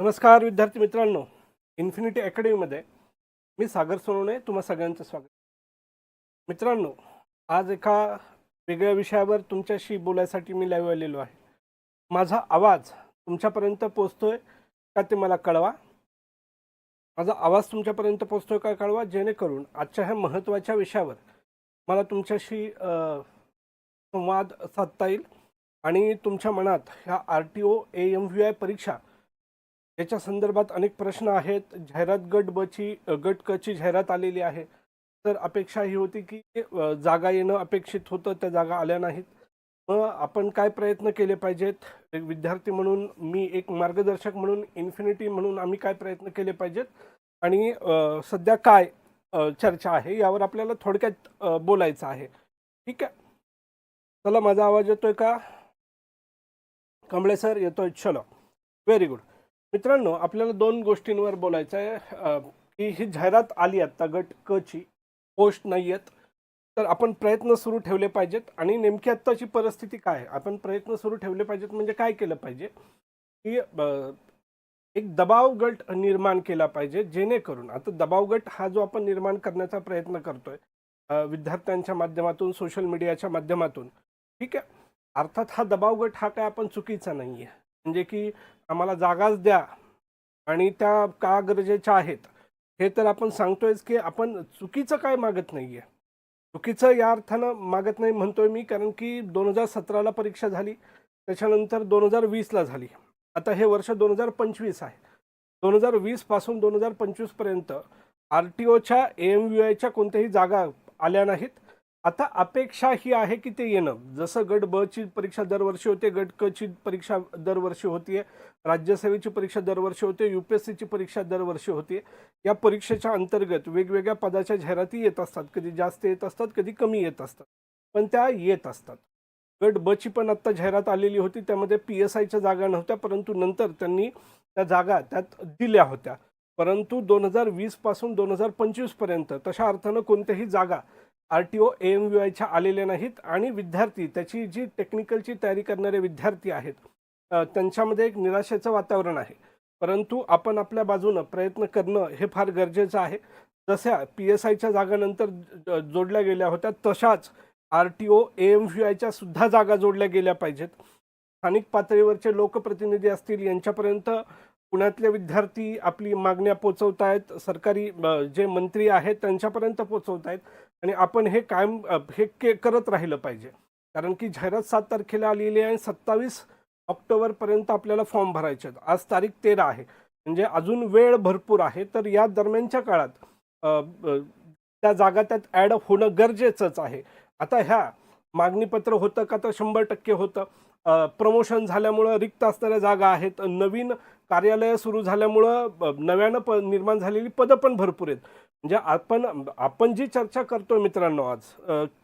नमस्कार विद्यार्थी मित्रांनो. इन्फिनिटी अकॅडमीमध्ये मी सागर सोनवणे तुम्हा सगळ्यांचं स्वागत. मित्रांनो आज एका वेगळ्या विषयावर तुमच्याशी बोलायसाठी मी लाईव्ह आलेलो आहे. माझा आवाज तुमच्यापर्यंत पोचतोय का ते मला कळवा? माझा आवाज तुमच्यापर्यंत पोचतोय का कळवा? जेणेकरून आजच्या ह्या महत्त्वाच्या विषयावर मला तुमच्याशी संवाद साधता येईल आणि तुमच्या मनात ह्या R T O A M V I परीक्षा याच्या संदर्भात अनेक प्रश्न आहेत. जाहिरात गट बची गट कची जाहिरात आलेली आहे. तर अपेक्षा ही होती की जागा येणं अपेक्षित होतं त्या जागा आल्या नाहीत. मग आपण काय प्रयत्न केले पाहिजेत? एक विद्यार्थी म्हणून मी एक मार्गदर्शक म्हणून इन्फिनिटी म्हणून आम्ही काय प्रयत्न केले पाहिजेत? आणि सध्या काय चर्चा आहे? यावर आपल्याला थोडक्यात बोलायचं आहे. ठीक आहे? चला माझा आवाज येतोय का? कमळे सर येतोय. चलो. व्हेरी गुड मित्रांनो आपल्याला दोन गोष्टींवर बोलायचं आहे. की ही जाहिरात आली आत्ता गट क ची. पोस्ट नाही आहेत तर आपण प्रयत्न सुरू ठेवले पाहिजेत. आणि नेमकी आत्ताची परिस्थिती काय आहे? आपण प्रयत्न सुरू ठेवले पाहिजेत म्हणजे काय केलं पाहिजे? की एक दबाव गट निर्माण केला पाहिजे जेणेकरून आता दबाव गट हा जो आपण निर्माण करण्याचा प्रयत्न करतोय विद्यार्थ्यांच्या माध्यमातून सोशल मीडियाच्या माध्यमातून ठीक आहे? अर्थात हा दबाव गट हा काय आपण चुकीचा नाही आहे म्हणजे की आम्हाला जागाच द्या आणि त्या का गरजेच्या आहेत हे तर आपण सांगतोयच की आपण चुकीचं काय मागत नाही आहे चुकीचं या अर्थानं मागत नाही म्हणतोय मी कारण की दोन हजार सतराला परीक्षा झाली त्याच्यानंतर दोन हजार वीसला झाली. आता हे वर्ष दोन हजार पंचवीस आहे. दोन हजार वीसपासून दोन हजार पंचवीसपर्यंत आर टी ओच्या ए एम व्ही आयच्या कोणत्याही जागा आल्या नाहीत. आता अपेक्षा ही आहे की ते येणं. जसं गट ब ची परीक्षा दरवर्षी होते गट क ची परीक्षा दरवर्षी होतीये. राज्यसेवेची परीक्षा दरवर्षी होते यू पी एस सीची परीक्षा दरवर्षी होते या परीक्षेच्या अंतर्गत वेगवेगळ्या पदाच्या जाहिराती येत असतात. कधी जास्त येत असतात कधी कमी येत असतात. पण त्या येत असतात. गट ब ची पण आत्ता जाहिरात आलेली होती. त्यामध्ये पी एस आयच्या जागा नव्हत्या परंतु नंतर त्यांनी त्या जागा त्यात दिल्या होत्या. परंतु दोन हजार वीसपासून दोन हजार पंचवीसपर्यंत तशा अर्थानं कोणत्याही जागा R T O A M U आयच्या आलेल्या नाहीत आणि विद्यार्थी त्याची जी टेक्निकलची तयारी करणारे विद्यार्थी आहेत त्यांच्यामध्ये एक निराशेचं वातावरण आहे. परंतु आपण आपल्या बाजूनं प्रयत्न करणं हे फार गरजेचं आहे. जशा पी एस आयच्या जागानंतर जोडल्या गेल्या होत्या तशाच R T O A M V आयच्या सुद्धा जागा जोडल्या गेल्या पाहिजेत. स्थानिक पातळीवरचे लोकप्रतिनिधी असतील यांच्यापर्यंत पुण्यातले विद्यार्थी आपली मागण्या पोचवत आहेत सरकारी जे मंत्री आहेत त्यांच्यापर्यंत पोचवत आहेत आणि आपण हे कायम हे के करत राहिलं पाहिजे. कारण की जाहिरात सात तारखेला आलेली आहे आणि सत्तावीस ऑक्टोबरपर्यंत आपल्याला फॉर्म भरायचे आहेत. आज तारीख तेरा आहे. म्हणजे अजून वेळ भरपूर आहे. तर या दरम्यानच्या काळात त्या जागा त्यात ॲड होणं गरजेचंच आहे. आता ह्या मागणीपत्र होतं का तर शंभर टक्के होतं. प्रमोशन झाल्यामुळं रिक्त असणाऱ्या जागा आहेत. नवीन कार्यालय सुरू झाल्यामुळं नव्यानं प निर्माण झालेली पदं पण भरपूर आहेत. म्हणजे आपण आपण जी चर्चा करतोय मित्रांनो आज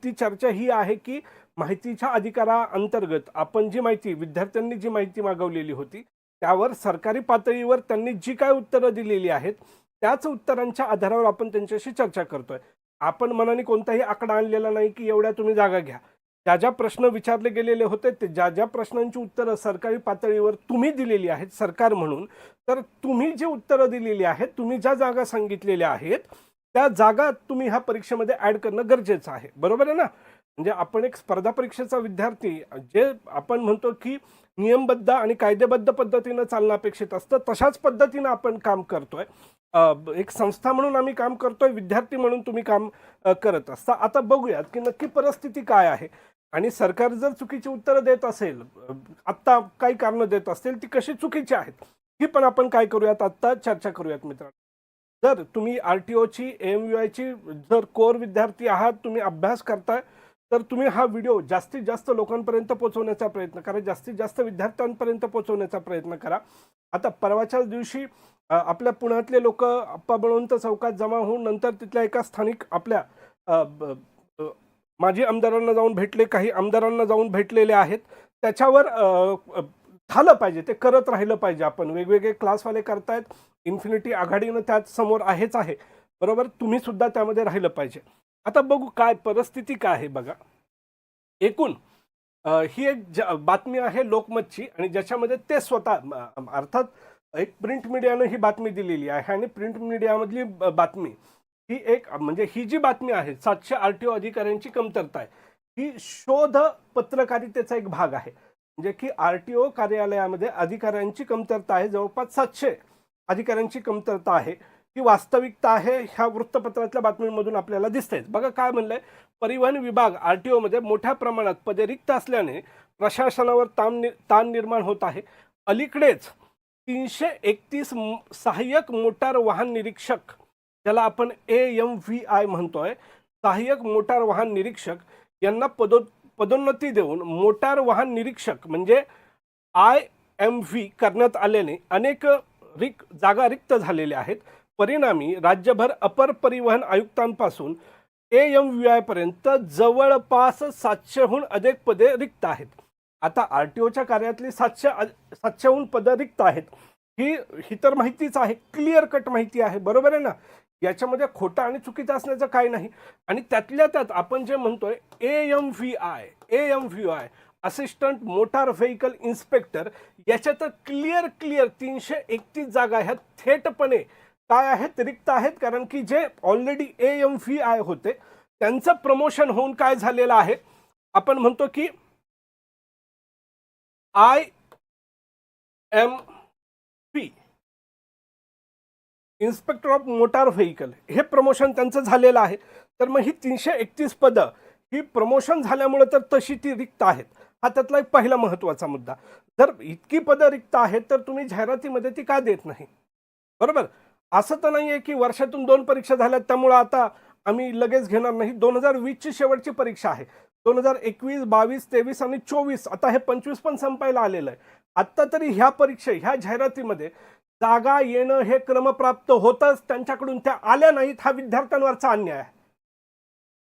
ती चर्चा ही आहे की माहितीच्या अधिकाराअंतर्गत आपण जी माहिती विद्यार्थ्यांनी जी माहिती मागवलेली होती त्यावर सरकारी पातळीवर त्यांनी जी काय उत्तरं दिलेली आहेत त्याच उत्तरांच्या आधारावर आपण त्यांच्याशी चर्चा करतोय. आपण मनाने कोणताही आकडा आणलेला नाही की एवढ्या तुम्ही जागा घ्या. ज्या ज्या प्रश्न विचारले गेलेले होते ते ज्या ज्या प्रश्नांची उत्तरं सरकारी पातळीवर तुम्ही दिलेली आहेत सरकार म्हणून तर तुम्ही जी उत्तरं दिलेली आहेत तुम्ही ज्या जागा सांगितलेल्या आहेत त्या जागा तुम्ही ह्या परीक्षेमध्ये ॲड करणं गरजेचं आहे. बरोबर आहे ना? म्हणजे आपण एक स्पर्धा परीक्षेचा विद्यार्थी जे आपण म्हणतो की नियमबद्ध आणि कायदेबद्ध पद्धतीनं चालणं अपेक्षित असतं तशाच पद्धतीनं आपण काम करतोय. एक संस्था म्हणून आम्ही काम करतोय विद्यार्थी म्हणून तुम्ही काम करत असता. आता बघूयात की नक्की परिस्थिती काय आहे. आणि सरकार जर चुकीची उत्तरं देत असेल आत्ता काही कारणं देत असतील ती कशी चुकीची आहेत ही पण आपण काय करूयात? आत्ता चर्चा करूयात मित्रांनो. जर तुम्ही आर टी ओची एम यू आयची जर कोर विद्यार्थी आहात तुम्ही अभ्यास करताय तर तुम्ही हा व्हिडिओ जास्तीत जास्त लोकांपर्यंत पोहोचवण्याचा प्रयत्न करा. जास्तीत जास्त विद्यार्थ्यांपर्यंत पोहोचवण्याचा प्रयत्न करा. आता परवाच्याच दिवशी आपल्या पुण्यातले लोक अप्पा बळवंत चौकात जमा होऊन नंतर तिथल्या एका स्थानिक आपल्या माजी आमदारांना जाऊन भेटले. काही आमदारांना जाऊन भेटलेले आहेत. त्याच्यावर झालं पाहिजे ते करत राहिलं पाहिजे आपण. वेगवेगळे क्लासवाले करतायत इन्फिनिटी आघाडीनं त्यात समोर आहेच आहे. बरोबर? तुम्ही सुद्धा त्यामध्ये राहिलं पाहिजे. आता बघू काय परिस्थिती काय आहे बघा. एकूण ही एक ज- बातमी आहे लोकमतची आणि ज्याच्यामध्ये ते स्वतः अर्थात एक प्रिंट मीडियानं ही बातमी दिलेली आहे आणि प्रिंट मीडियामधली बातमी ही एक म्हणजे ही जी बातमी आहे सातशे आर टी ओ अधिकाऱ्यांची कमतरता आहे ही शोध पत्रकारितेचा एक भाग आहे. जे की आर टी ओ कार्यालयामध्ये अधिकाऱ्यांची कमतरता आहे जवळपास सातशे अधिकाऱ्यांची कमतरता आहे. ही वास्तविकता आहे ह्या वृत्तपत्रातल्या बातमींमधून आपल्याला दिसतेच बघा काय म्हणलंय परिवहन विभाग आर टी ओमध्ये मोठ्या प्रमाणात पदे रिक्त असल्याने प्रशासनावर ताण नि- ताण निर्माण होत आहे. अलीकडेच तीनशे एकतीस सहाय्यक मोटार वाहन निरीक्षक ज्याला आपण ए एम व्ही आय म्हणतोय सहाय्यक मोटार वाहन निरीक्षक यांना पदो पदोन्नती देऊन मोटार वाहन निरीक्षक म्हणजे आय एम व्ही करण्यात आल्याने अनेक रिक जागा रिक्त झालेल्या आहेत. परिणामी राज्यभर अपर परिवहन आयुक्तांपासून ए एम व्ही आयपर्यंत जवळपास सातशेहून अधिक पदे रिक्त आहेत. आता आर टी ओच्या कार्यातली सातशे सातशेहून पदं रिक्त आहेत. ही ही तर माहितीच आहे. क्लिअर कट माहिती आहे. बरोबर आहे ना? याच्यामध्ये खोटा आणि चुकीचा असण्याचं काही नाही. आणि त्यातल्या त्यात आपण जे म्हणतोय A M V I A M V I assistant motor vehicle inspector याच्या तर क्लिअर क्लिअर तीनशे एकतीस जागा ह्या थेटपणे काय आहेत रिक्त आहेत. कारण की जे already A M V I होते त्यांचं प्रमोशन होऊन काय झालेलं आहे? आपण म्हणतो की I M inspector of motor vehicle हे प्रमोशन त्यांचं झालेलं आहे. तर मग ही तीनशे एकतीस पदं ही प्रमोशन झाल्यामुळे तर तशी ती रिक्त आहेत. हा त्यातला एक पहिला महत्त्वाचा मुद्दा. जर इतकी पदं रिक्त आहेत तर तुम्ही जाहिरातीमध्ये ती का देत नाही? बरोबर? असं तर नाही आहे की वर्षातून दोन परीक्षा झाल्या त्यामुळं आता आम्ही लगेच घेणार नाही. दोन हजार वीसची शेवटची परीक्षा आहे. दोन हजार एकवीस बावीस तेवीस आणि चोवीस आता हे पंचवीस पण संपायला आलेलं आहे. आत्ता तरी ह्या परीक्षा ह्या जाहिरातीमध्ये जागा येणं हे क्रमप्राप्त होतच. त्यांच्याकडून त्या आल्या नाहीत हा विद्यार्थ्यांवरचा अन्याय आहे.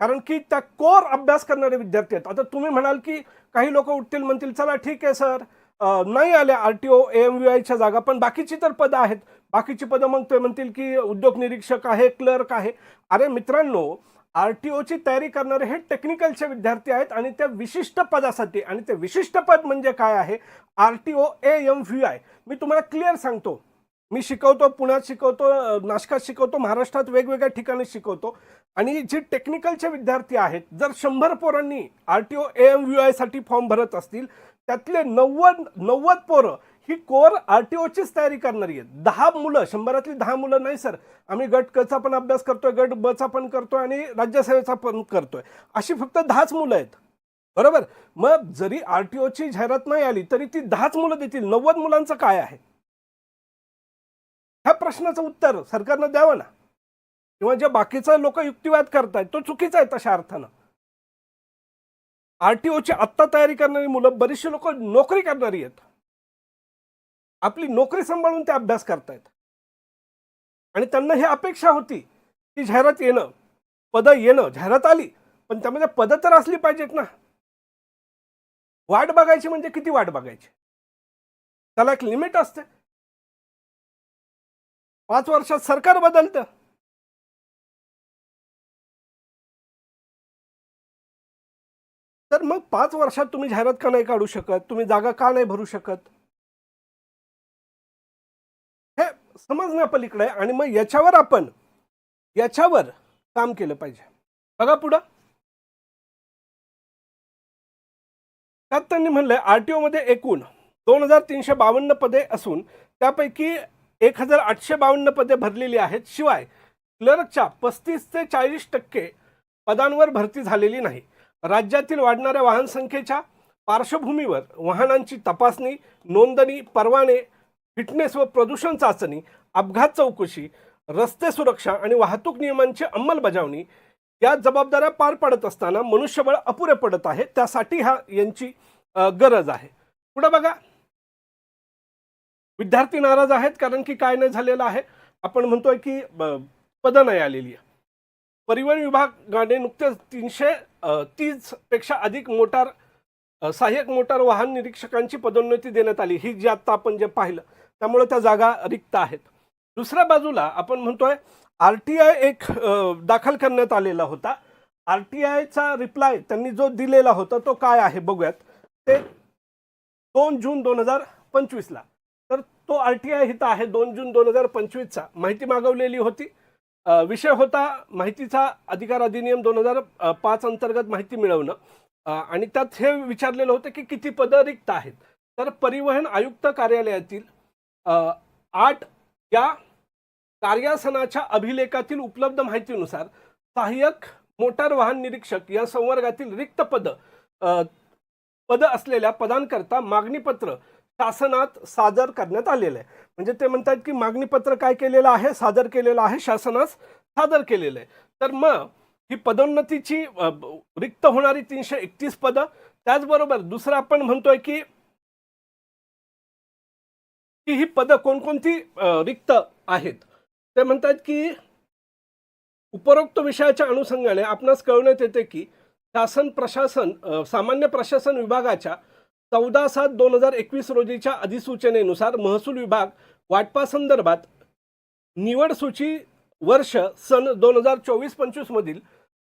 कारण की त्या कोर अभ्यास करणारे विद्यार्थी आहेत. आता तुम्ही म्हणाल की काही लोक उठतील म्हणतील चला ठीक आहे सर. नाही आल्या R T O M V आयच्या जागा पण बाकीची तर पदं आहेत. बाकीची पदं मग ते म्हणतील की उद्योग निरीक्षक आहे क्लर्क आहे. अरे मित्रांनो आर टी ओची तयारी करणारे हे टेक्निकलचे विद्यार्थी आहेत आणि त्या विशिष्ट पदासाठी आणि ते विशिष्ट पद म्हणजे काय आहे? R T O A M V I. मी तुम्हाला क्लिअर सांगतो. मी शिकवतो पुण्यात शिकवतो नाशकात शिकवतो महाराष्ट्रात वेगवेगळ्या ठिकाणी शिकवतो. आणि जे टेक्निकलचे विद्यार्थी आहेत जर शंभर पोरांनी R T O A M V आयसाठी form भरत असतील त्यातले नव्वद नव्वद पोरं ही कोर आर टी ओचीच तयारी करणारी आहेत. दहा मुलं शंभरातली दहा मुलं नाही सर. आम्ही गट कचा पण अभ्यास करतोय गट बचा पण करतोय आणि राज्यसेवेचा पण करतोय. अशी फक्त दहाच मुलं आहेत. बरोबर? मग जरी आर टी ओची जाहिरात नाही आली तरी ती दहाच मुलं देतील. नव्वद मुलांचं काय आहे? ह्या प्रश्नाचं उत्तर सरकारनं द्यावं ना. किंवा जे बाकीचा लोक युक्तिवाद करतायत तो चुकीचा आहे तशा अर्थानं. आरटीओची आत्ता तयारी करणारी मुलं बरीचशी लोक नोकरी करणारी आहेत. आपली नोकरी सांभाळून ते अभ्यास करतायत. आणि त्यांना ही अपेक्षा होती की जाहिरात येणं पदं येणं जाहिरात आली पण त्यामध्ये पदं तर असली पाहिजेत ना. वाट बघायची म्हणजे किती वाट बघायची? त्याला एक लिमिट असते. पाच वर्षात सरकार बदलतं. तर मग पाच वर्षात तुम्ही जाहिरात का नाही काढू शकत? तुम्ही जागा का नाही भरू शकत? हे समजण्यापलीकडे आहे आणि मग याच्यावर आपण याच्यावर काम केलं पाहिजे. बघा पुढं. त्यात त्यांनी म्हणलंय आरटीओ मध्ये एकूण दोन हजार तीनशे बावन्न पदे असून त्यापैकी एक हजार आठशे बावन्न पदे भरलेली आहेत. शिवाय क्लर्कच्या पस्तीस ते चाळीस टक्के पदांवर भरती झालेली नाही. राज्यातील वाढणाऱ्या वाहन संख्येच्या पार्श्वभूमीवर वाहनांची तपासणी नोंदणी परवाने फिटनेस व प्रदूषण चाचणी अपघात चौकशी रस्ते सुरक्षा आणि वाहतूक नियमांची अंमलबजावणी या जबाबदाऱ्या पार पाडत असताना मनुष्यबळ अपुरे पडत आहे. त्यासाठी हा यांची गरज आहे. पुढे बघा. विद्यार्थी नाराज आहेत कारण की काय नाही झालेलं आहे. आपण म्हणतोय की ब- पदं नाही आलेली आहे. परिवहन विभागाने नुकतेच तीनशे तीसपेक्षा अधिक मोटार सहाय्यक मोटार वाहन निरीक्षकांची पदोन्नती देण्यात आली. ही जी आत्ता आपण जे पाहिलं त्यामुळे त्या जागा रिक्त आहेत. दुसऱ्या बाजूला आपण म्हणतोय आर टी आय एक दाखल करण्यात आलेला होता. आर टी आयचा रिप्लाय त्यांनी जो दिलेला होता तो काय आहे बघूयात. ते दोन जून दोन हजार पंचवीसला. तो आर टी आय इथं आहे दोन जून दोन हजार पंचवीसचा. माहिती मागवलेली होती. विषय होता माहितीचा अधिकार अधिनियम दोन हजार पाच अंतर्गत माहिती मिळवणं. आणि त्यात हे विचारलेलं होतं की किती पदं रिक्त आहेत. तर परिवहन आयुक्त कार्यालयातील आठ या कार्यासनाच्या अभिलेखातील उपलब्ध माहितीनुसार सहाय्यक मोटार वाहन निरीक्षक या संवर्गातील रिक्त पद पद असलेल्या पदांकरता मागणीपत्र शासनात सादर करण्यात आलेलं आहे. म्हणजे ते म्हणतात की मागणीपत्र काय केलेलं आहे? सादर केलेलं आहे. शासनास सादर केलेलं आहे. तर मग ही पदोन्नतीची रिक्त होणारी तीनशे एकतीस पदं त्याचबरोबर दुसरं आपण म्हणतोय की की ही पदं कोणकोणती रिक्त आहेत? ते म्हणतात की उपरोक्त विषयाच्या अनुषंगाने आपणास कळवण्यात येते की शासन प्रशासन सामान्य प्रशासन विभागाच्या चौदा सात दोन हजार एकवीस रोजीच्या अधिसूचनेनुसार महसूल विभाग वाटपासंदर्भात निवड सूची वर्ष सन दोन हजार चोवीस पंचवीसमधील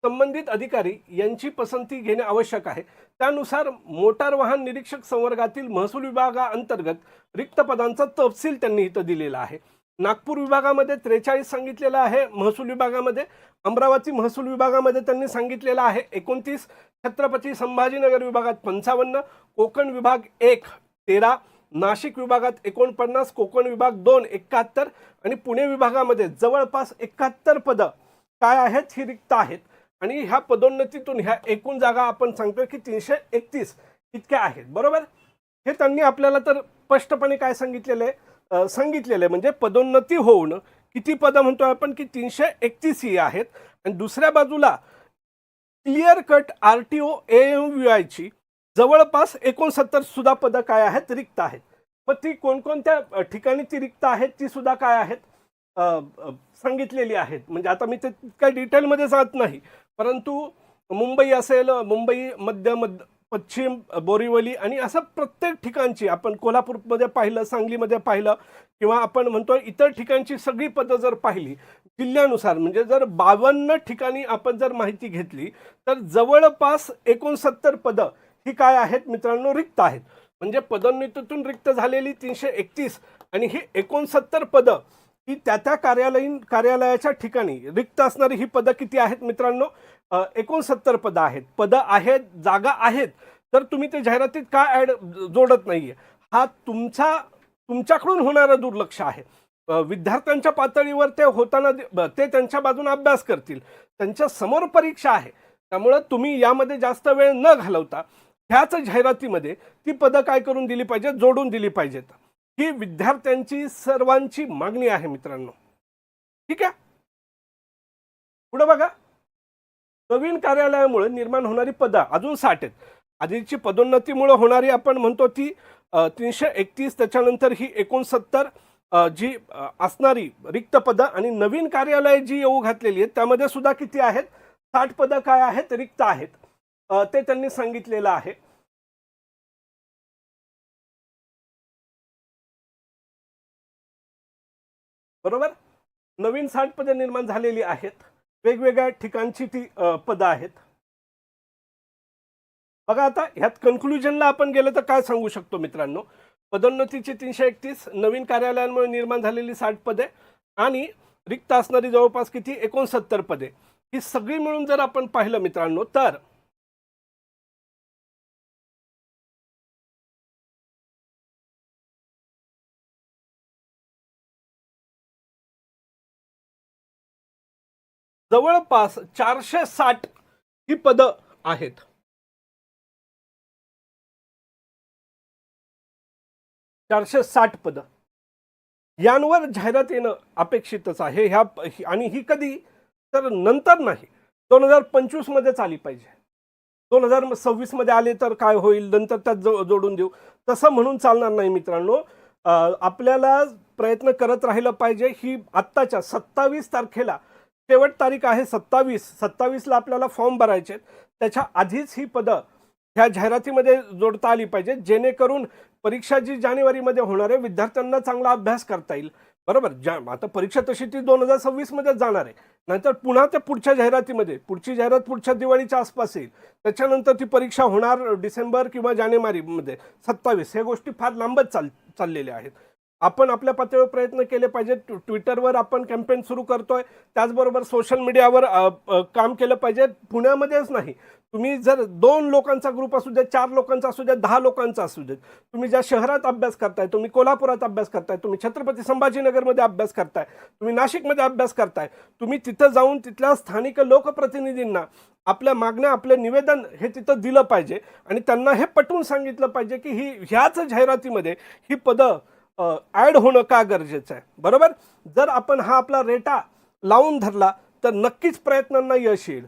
संबंधित अधिकारी यांची पसंती घेणे आवश्यक आहे. त्यानुसार मोटार वाहन निरीक्षक संवर्गातील महसूल विभागाअंतर्गत रिक्त पदांचा तपशील त्यांनी इथं दिलेला आहे. नागपूर विभागामध्ये त्रेचाळीस सांगितलेलं आहे महसूल विभागामध्ये अमरावती महसूल विभागामध्ये त्यांनी सांगितलेलं आहे. एकोणतीस छत्रपती संभाजीनगर विभागात पंचावन्न कोकण विभाग एक तेरा नाशिक विभागात एकोणपन्नास कोकण विभाग दोन एकाहत्तर आणि पुणे विभागामध्ये जवळपास एकाहत्तर पदं काय आहेत ही रिक्त आहेत. आणि ह्या पदोन्नतीतून ह्या एकूण जागा आपण सांगतोय की तीनशे एकतीस इतक्या आहेत. बरोबर? हे त्यांनी आपल्याला तर स्पष्टपणे काय सांगितलेलं आहे? सांगितलेलं आहे म्हणजे पदोन्नती होऊन किती पदं म्हणतोय आपण की तीनशे एकतीस ही आहेत. आणि दुसऱ्या बाजूला clear cut R T O M V आयची जवळपास एकोणसत्तर सुद्धा पदं काय आहेत रिक्त आहेत. मग ती कोणकोणत्या ठिकाणी ती रिक्त आहेत ती सुद्धा काय आहेत? सांगितलेली आहेत. म्हणजे आता मी ते काही डिटेलमध्ये जात नाही. परंतु मुंबई असेल मुंबई मध्य मध्य पश्चिम बोरिवली आणि असं प्रत्येक ठिकाणची आपण कोल्हापूरमध्ये पाहिलं सांगलीमध्ये पाहिलं किंवा आपण म्हणतो इतर ठिकाणची सगळी पदं जर पाहिली जिल्ह्यानुसार म्हणजे जर बावन्न ठिकाणी आपण जर माहिती घेतली तर जवळपास एकोणसत्तर पदं ही काय आहेत मित्रांनो रिक्त आहेत. म्हणजे पदोन्नतीतून रिक्त झालेली तीनशे एकतीस आणि ही एकोणसत्तर पदं ही त्या त्या कार्यालयीन कार्यालयाच्या ठिकाणी रिक्त असणारी ही पदं किती आहेत मित्रांनो? एकोणसत्तर पदं आहेत. पदं आहेत जागा आहेत. तर तुम्ही ते जाहिरातीत का ॲड जोडत नाही आहे हा तुमचा तुमच्याकडून होणारं दुर्लक्ष आहे. विद्यार्थ्यांच्या पातळीवर ते होताना ते त्यांच्या बाजूने अभ्यास करतील. त्यांच्यासमोर परीक्षा आहे. त्यामुळं तुम्ही यामध्ये जास्त वेळ न घालवता ह्याच जाहिरातीमध्ये ती पदं काय करून दिली पाहिजेत? जोडून दिली पाहिजेत. ही विद्यार्थ्यांची सर्वांची मागणी आहे मित्रांनो. ठीक आहे? पुढे बघा. नवीन कार्यालयामुळे निर्माण होणारी पदं अजून साठ आहेत. आधीची पदोन्नतीमुळे होणारी आपण म्हणतो ती तीनशे एकतीस त्याच्यानंतर ही एकोणसत्तर जी असणारी रिक्त पदं आणि नवीन कार्यालय जी येऊ घातलेली आहेत त्यामध्ये सुद्धा किती आहेत? साठ पदं काय आहेत? रिक्त आहेत. ते त्यांनी सांगितलेलं आहे. बरोबर? नवीन साठ पदे निर्माण झालेली आहेत. वेगवेगळ्या ठिकाणची ती पदं आहेत. बघा आता ह्यात कन्क्लुजनला आपण गेलं तर काय सांगू शकतो मित्रांनो? पदोन्नतीची तीनशे एकतीस नवीन कार्यालयांमुळे निर्माण झालेली साठ पदे आणि रिक्त असणारी जवळपास किती? एकोणसत्तर पदे. ही सगळी मिळून जर आपण पाहिलं मित्रांनो तर जवळपास चारशे साठ ही पदं आहेत. चारशे साठ पदं. यांवर जाहिरात येणं अपेक्षितच आहे. ह्या आणि ही कधी तर नंतर नाही. दोन हजार पंचवीस मध्येच आली पाहिजे. दोन हजार सव्वीसमध्ये आले तर काय होईल? नंतर त्यात जो- जोडून देऊ. तसं म्हणून चालणार नाही मित्रांनो. आपल्याला प्रयत्न करत राहिलं पाहिजे. ही आत्ताच्या सत्तावीस तारखेला शेवट तारीख आहे सत्तावीस. सत्तावीसला आपल्याला फॉर्म भरायचे त्याच्या आधीच ही पदं ह्या जाहिरातीमध्ये जोडता आली पाहिजे. जेणेकरून परीक्षा जी जानेवारीमध्ये होणार आहे विद्यार्थ्यांना चांगला अभ्यास करता येईल. बरोबर? ज्या आता परीक्षा तशी ती दोन हजार सव्वीसमध्येच जाणार आहे. नाहीतर पुन्हा त्या पुढच्या जाहिरातीमध्ये पुढची जाहिरात पुढच्या दिवाळीच्या आसपास येईल. त्याच्यानंतर ती परीक्षा होणार डिसेंबर किंवा जानेवारीमध्ये. सत्तावीस. ह्या गोष्टी फार लांबच चाल चाललेल्या आहेत. आपण आपल्या पातळीवर प्रयत्न केले पाहिजे ट्विटरवर आपण कॅम्पेन सुरू करतोय. त्याचबरोबर सोशल मीडियावर काम केलं पाहिजे. पुण्यामध्येच नाही. तुम्ही जर दोन लोकांचा ग्रुप असू द्या चार लोकांचा असू द्या दहा लोकांचा असू द्या तुम्ही ज्या शहरात अभ्यास करताय तुम्ही कोल्हापुरात अभ्यास करताय तुम्ही छत्रपती संभाजीनगरमध्ये अभ्यास करताय तुम्ही नाशिकमध्ये अभ्यास करताय तुम्ही तिथं जाऊन तिथल्या स्थानिक लोकप्रतिनिधींना आपल्या मागण्या आपलं निवेदन हे तिथं दिलं पाहिजे. आणि त्यांना हे पटवून सांगितलं पाहिजे की ही ह्याच जाहिरातीमध्ये ही पदं ॲड होणं का गरजेचं आहे? बरोबर? जर आपण हा आपला रेटा लावून धरला तर नक्कीच प्रयत्नांना यश येईल.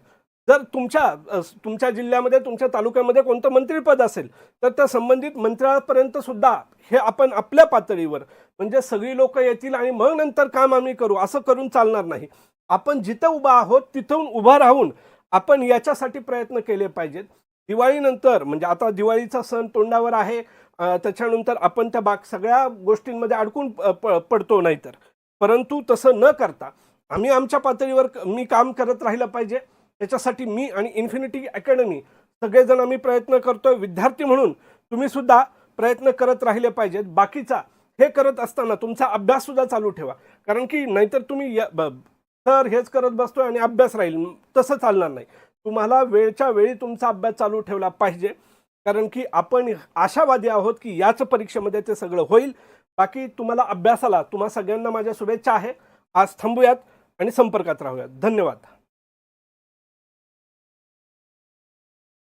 जर तुमच्या तुमच्या जिल्ह्यामध्ये तुमच्या तालुक्यामध्ये कोणतं मंत्रीपद असेल तर त्या संबंधित मंत्र्यापर्यंत सुद्धा हे आपण आपल्या पातळीवर म्हणजे सगळी लोक येतील आणि मग नंतर काम आम्ही करू असं करून चालणार नाही. आपण जिथं उभा आहोत तिथून उभा राहून आपण याच्यासाठी प्रयत्न केले पाहिजेत. दिवाळीनंतर म्हणजे आता दिवाळीचा सण तोंडावर आहे त्याच्यानंतर आपण त्या बाग सगळ्या गोष्टींमध्ये अडकून प- प- पडतो नाहीतर. परंतु तसं न करता आम्ही आमच्या पातळीवर क- मी काम करत राहिलं पाहिजे. त्याच्यासाठी मी आणि इन्फिनिटी अकॅडमी सगळेजण आम्ही प्रयत्न करतोय. विद्यार्थी म्हणून तुम्ही सुद्धा प्रयत्न करत राहिले पाहिजेत. बाकीचा हे करत असताना तुमचा अभ्यास सुद्धा चालू ठेवा. कारण की नाहीतर तुम्ही ब- सर हेच करत बसतोय आणि अभ्यास राहील. तसं चालणार नाही. तुम्हाला वेळच्या वेळी तुमचा अभ्यास चालू ठेवला पाहिजे. कारण की आपण आशावादी आहोत की याच परीक्षेमध्ये ते सगळं होईल. बाकी तुम्हाला अभ्यासाला तुम्हा सगळ्यांना माझ्या शुभेच्छा आहे. आज थांबूयात आणि संपर्कात राहूयात. धन्यवाद.